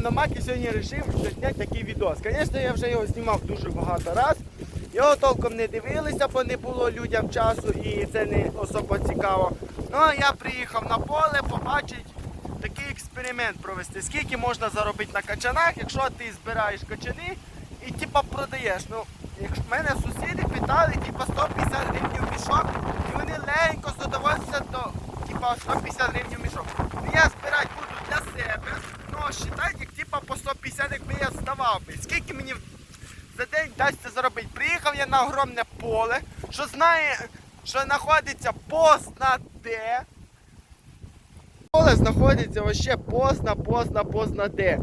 На макі сьогодні вирішив зняти такий відос. Звісно, я вже його знімав дуже багато раз. Його толком не дивилися, бо не було людям часу і це не особо цікаво. Ну а я приїхав на поле побачити такий експеримент провести. Скільки можна заробити на качанах, якщо ти збираєш качани і типа продаєш. Ну, якщо мене сусіди питали, типа 150 гривень мішок, і вони легенько задовольствуються до типа 150 гривень мішок. Ну, я 50 якби я здавав би. Скільки мені за день дасться заробити? Приїхав я на огромне поле, що знає, що знаходиться позна де. Поле знаходиться вообще позна, позна, позна де.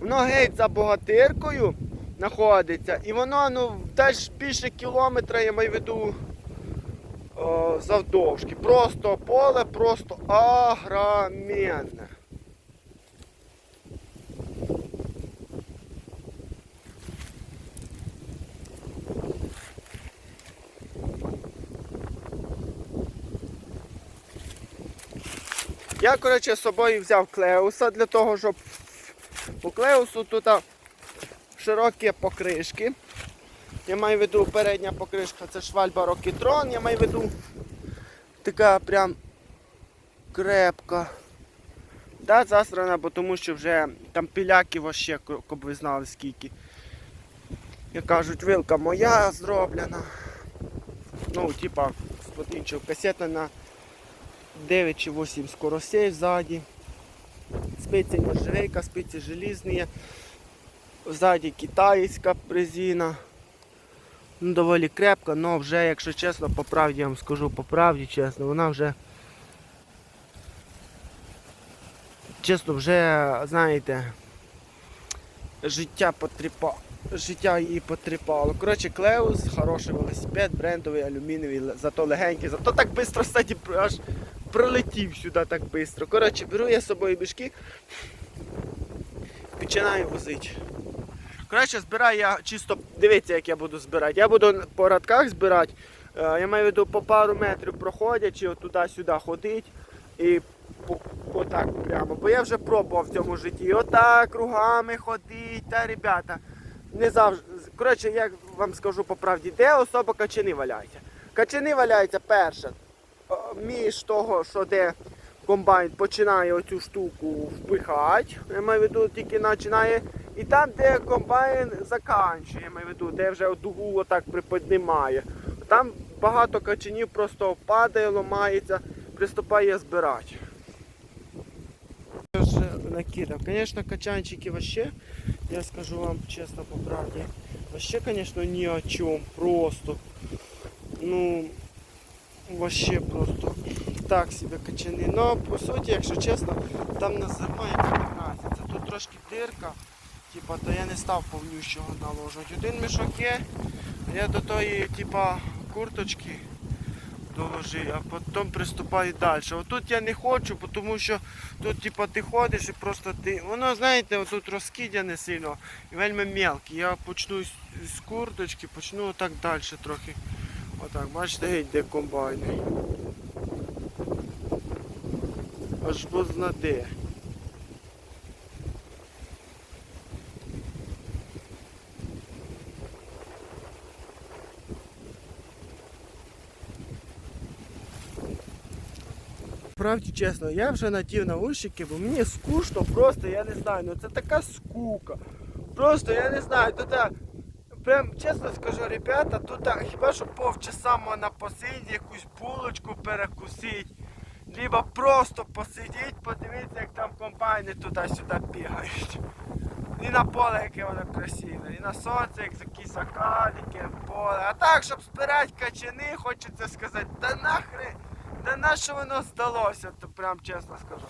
Воно геть за богатиркою знаходиться і воно ну, десь більше кілометра, я маю веду завдовжки. Просто поле, просто агроменне. Я, коротше, з собою взяв клеуса для того, щоб по клеусу тут широкі покришки. Я маю в виду передня покришка, це швальба Рокітрон, я маю в виду така прям крепка. Да, засрана, бо тому що вже там піляки вообще, щоб ви знали скільки. Як кажуть, вилка моя зроблена. Ну, типа, спотинчив касета на 9 чи 8 скоростей сзади. Спицы нержавейка, спицы железные. Сзади китайська резина. Ну, доволі крепка, але вже, якщо чесно, по правді я вам скажу, по правді чесно, вона вже чесно, вже, знаєте, життя потріпало. Життя її потріпало. Коротше, Клеус, хороший велосипед, брендовий, алюмінієвий, зато легенький, зато так швидко, кстати, аж пролетів сюди так швидко. Коротше, беру я з собою мішки, починаю возити. Коротше, збираю я чисто, дивіться, як я буду збирати. Я буду по радках збирати. Е, Я маю в виду по пару метрів проходячи, туди-сюди ходить і отак прямо. Бо я вже пробував в цьому житті. Отак кругами ходить, та ребята. Не завжди. Коротше, я вам скажу по правді, де особа качани валяється. Качани валяються перше. Між того, що де комбайн починає оцю штуку впихати, я маю в виду, тільки починає. І там, де комбайн заканчує, я маю в виду, де вже дугу отак приподнімає. Там багато качанів просто падає, ламається, приступає збирати. Накидав. Звісно, качанчики вообще, я скажу вам чесно по правді, вообще, звісно, ні о чому. Просто. Ну, вообще просто так себе качани. Ну, по суті, якщо чесно, там на яка не разниця. Тут трошки дирка, типа, то я не став повнющого наложувати. Один мішок є, я до тої, типа, курточки доложив, а потім приступаю далі. Отут я не хочу, тому що тут типа, ти ходиш і просто ти. Воно, знаєте, отут розкидяне сильно і вельми мелке. Я почну з курточки, почну отак далі трохи. Отак, бачите, геть де комбайни. Аж познаде. Правді чесно, я вже надів наушники, бо мені скучно просто, я не знаю, ну це така скука. Просто я не знаю, тут а, прям чесно скажу, ребята, тут а, хіба що повчаса можна посидіти, якусь булочку перекусити. Либо просто посидіть, подивитися, як там комбайни туди-сюди бігають. І на поле, яке воно красиве, і на сонце, як такі сокаліки, поле. А так, щоб збирати качани, хочеться сказати, да нахрен, да на що воно здалося, то прям чесно скажу.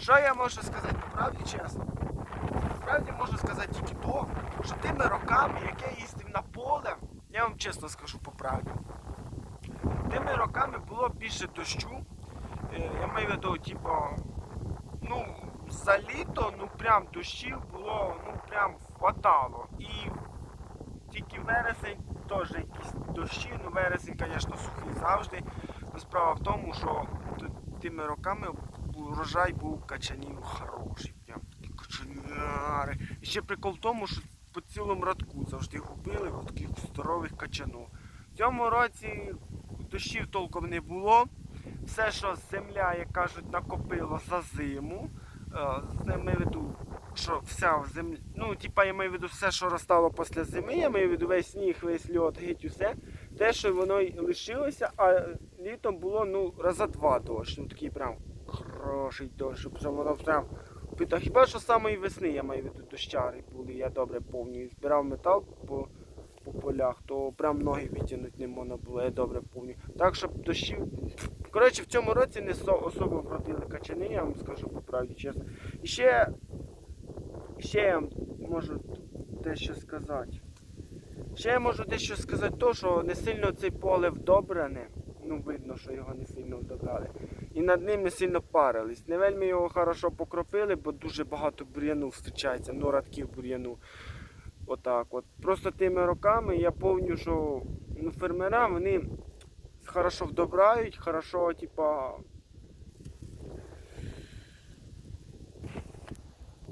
Що я можу сказати, правді чесно? Справді можу сказати тільки то, що тими роками, як я їздив на поле, я вам чесно скажу по правді. Тими роками було більше дощу. Е, Я маю в виду, типу, ну, за літо, ну прям дощів було, ну прям хватало. І тільки вересень теж якісь дощі, ну вересень, звісно, сухий завжди. Но справа в тому, що тими роками урожай був качанів хороший. Прям качані І ще прикол в тому, що по цілому радку завжди губили таких здорових качанов. В цьому році дощів толком не було. Все, що земля, як кажуть, накопило за зиму. е, З ними веду, що вся в землі. Ну, типа я маю в виду все, що розстало після зими, я маю в виду весь сніг, весь льод, геть усе. Те, що воно й лишилося, а літом було ну, раза два дощ. Ну такий прям хороший дощ, щоб воно прям. Та хіба що самої весни я маю в виду дощари були, я добре повню. Збирав метал по, по полях, то прям ноги витягнути не можна було, я добре повню. Так, щоб дощів. Коротше, в цьому році не особо вродили качани, я вам скажу по правді чесно. І ще, ще я можу дещо сказати. Ще я можу дещо сказати, то, що не сильно це поле вдобране. Ну, видно, що його не сильно вдобрали. І над ним не сильно парились. Не вельми його хорошо покропили, бо дуже багато бур'яну зустрічається, ну радків бур'яну. Отак от. Просто тими роками я пам'ятаю, що ну, фермера вони хорошо вдобрають, хорошо, типа.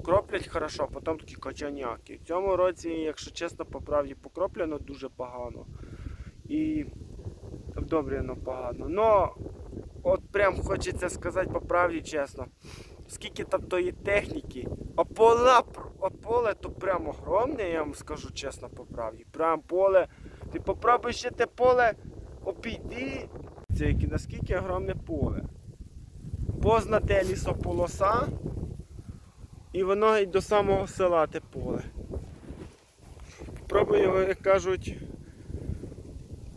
Кроплять хорошо, потім такі кочаняки. В цьому році, якщо чесно, по правді покроплено дуже погано. І вдобрено погано. Но от прям хочеться сказати по правді чесно. Скільки там тої техніки, а поле, поле то прям огромне, я вам скажу чесно по правді. Прям поле. Ти попробуй ще те поле обійди. Це яке- наскільки огромне поле. Позна те лісополоса. І воно й до самого села те поле. Пробуй його, як кажуть,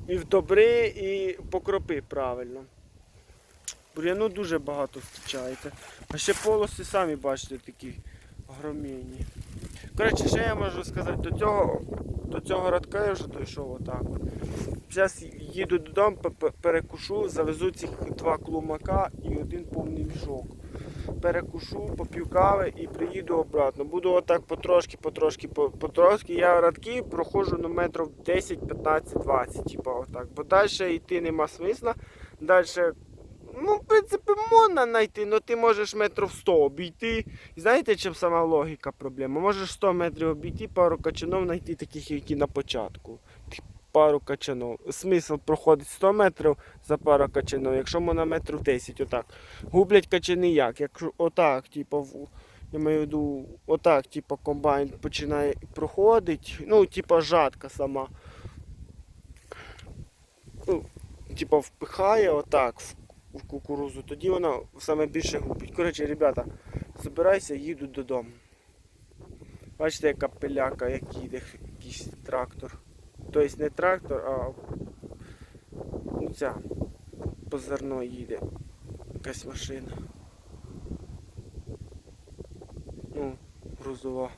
і в добри, і покропи правильно. Бур'яну дуже багато зустрічається. А ще полоси самі бачите такі огромні. Коротше, ще я можу сказати, до цього, до цього радка я вже дійшов отак. Зараз їду додому, пе- пе- перекушу, завезу цих два клумака і один повний мішок. Перекушу, поп'ю кави і приїду обратно. Буду отак потрошки, потрошки, потрошки. Я радки проходжу на метрів 10, 15, 20, типа отак. Бо далі йти нема смисла. Далі, ну, в принципі, можна знайти, але ти можеш метрів 100 обійти. І знаєте, чим сама логіка проблема? Можеш 100 метрів обійти, пару качанов знайти таких, які на початку. Пару качанов. Смисл проходить 100 метрів за пару качанов, якщо можна метрів 10, отак. Гублять качани як? Якщо отак, типу, я маю виду, отак, типу, комбайн починає проходить, ну, типу, жатка сама. Ну, типу, впихає отак в, в кукурузу, тоді вона саме більше губить. Коротше, ребята, збирайся, їду додому. Бачите, яка пиляка, як їде якийсь трактор. Тобто не трактор, а ну, ця по зерно їде якась машина. Ну, грузова.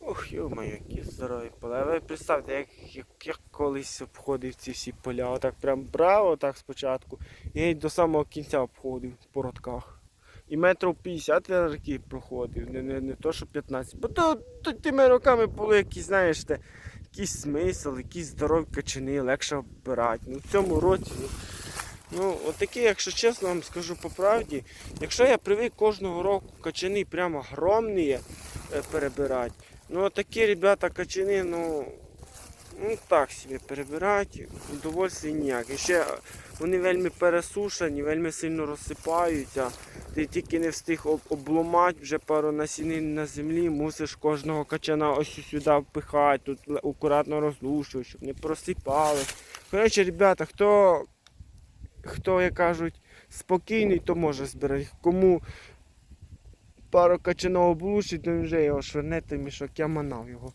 Ох, йо-моє, які здорові поля. Ви представте, як, як, як колись обходив ці всі поля. Отак прям брав отак спочатку. І геть до самого кінця обходив по родках. І метрів 50 я роки проходив, не, не, не то, що 15. Бо то, то тими роками були якісь, знаєш, те, якийсь смисл, якісь здорові качани, легше обирати. Ну, в цьому році. ну, отакі, якщо чесно вам скажу по правді, якщо я привик кожного року качани прямо огромні е, перебирати, ну такі ребята качани, ну, ну так собі перебирати, удовольствия ніяк. Ще вони вельми пересушені, вельми сильно розсипаються. Ти тільки не встиг об- обломати вже пару насінин на землі, мусиш кожного качана ось сюди впихати, тут акуратно розлушувати, щоб не просипали. Коротше, ребята, хто хто, як кажуть, спокійний, то може збирати. Кому пару качанов облучить, то він вже його шверне, той мішок, я манав його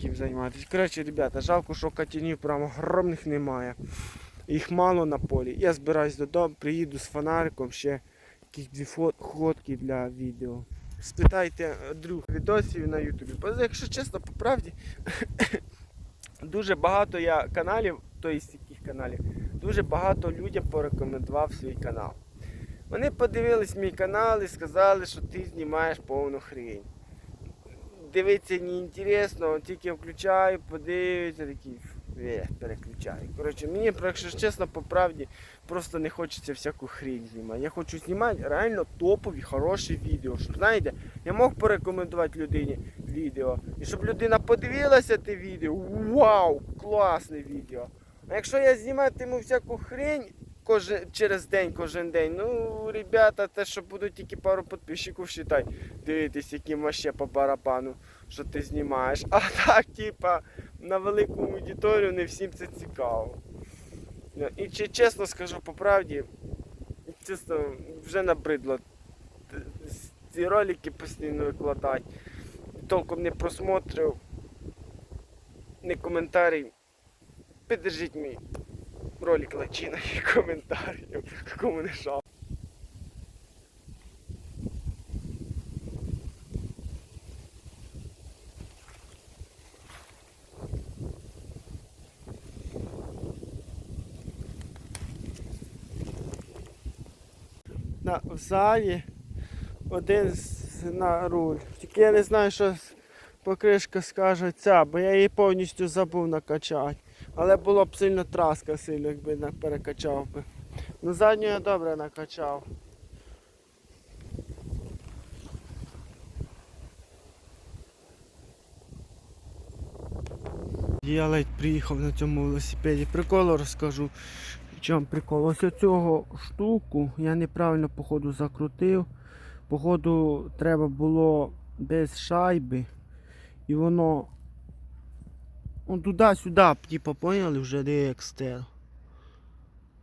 таким займатися. Коротше, ребята, жалко, що катянів прямо огромних немає. Їх мало на полі. Я збираюсь додому, приїду з фонариком, ще якісь дві фотки для відео. Спитайте е, друг відосів на ютубі. Бо якщо чесно, по правді, дуже багато я каналів, тобто яких каналів, дуже багато людям порекомендував свій канал. Вони подивились мій канал і сказали, що ти знімаєш повну хрень. Дивитися не інтересно, тільки включаю, подивиться, такий Е, переключаю. Коротше, мені, якщо чесно, по правді, просто не хочеться всяку хрінь знімати. Я хочу знімати реально топові, хороші відео. Щоб, знаєте, я мог порекомендувати людині відео. І щоб людина подивилася те відео, вау, класне відео. А якщо я зніматиму всяку хрень кожен, через день, кожен день, ну, ребята, те, що будуть тільки пару підписчиків, считай, дивитись, яким вообще по барабану, що ти знімаєш. А так, типа, на велику аудиторію не всім це цікаво. Ну, І чи чесно скажу по правді, чесно, вже набридло ці ролики постійно викладати. Толком не просмотрів, не коментарів. Піддержіть мій ролик лайчина і коментарів, кому не шо. На, залі один з- на руль. Тільки я не знаю, що покришка скаже ця, бо я її повністю забув накачати. Але було б сильно траска сильно, якби на- перекачав би. Ну задню я добре накачав. Я ледь приїхав на цьому велосипеді. Прикол розкажу. Чому прикол? Ось цього штуку я неправильно походу закрутив. Походу треба було без шайби. І воно ну, туди-сюди, типу, поняли, вже де екстер.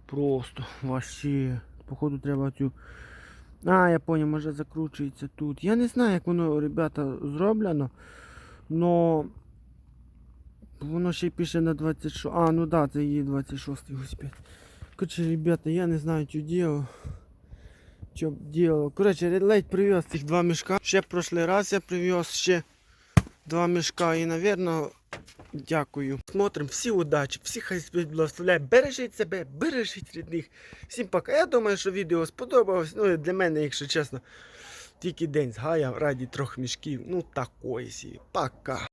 Просто вообще. Походу треба цю. А, я понял, може закручується тут. Я не знаю, як воно, ребята, зроблено. Но воно ще пише на 26. А, ну да, це її 26 велосипед. Короче, ребята, я не знаю, що делал. Що делал. Короче, ледь привез цих два мішка. Ще прошлий раз я привез ще два мішка і, наверное, дякую. Смотрим, всі удачі, всі хай благословляє. Бережіть себе, бережіть рідних. Всім пока. Я думаю, що відео сподобалось. Ну, і для мене, якщо чесно, тільки день згаяв раді трьох мішків. Ну, такої сі. Пока.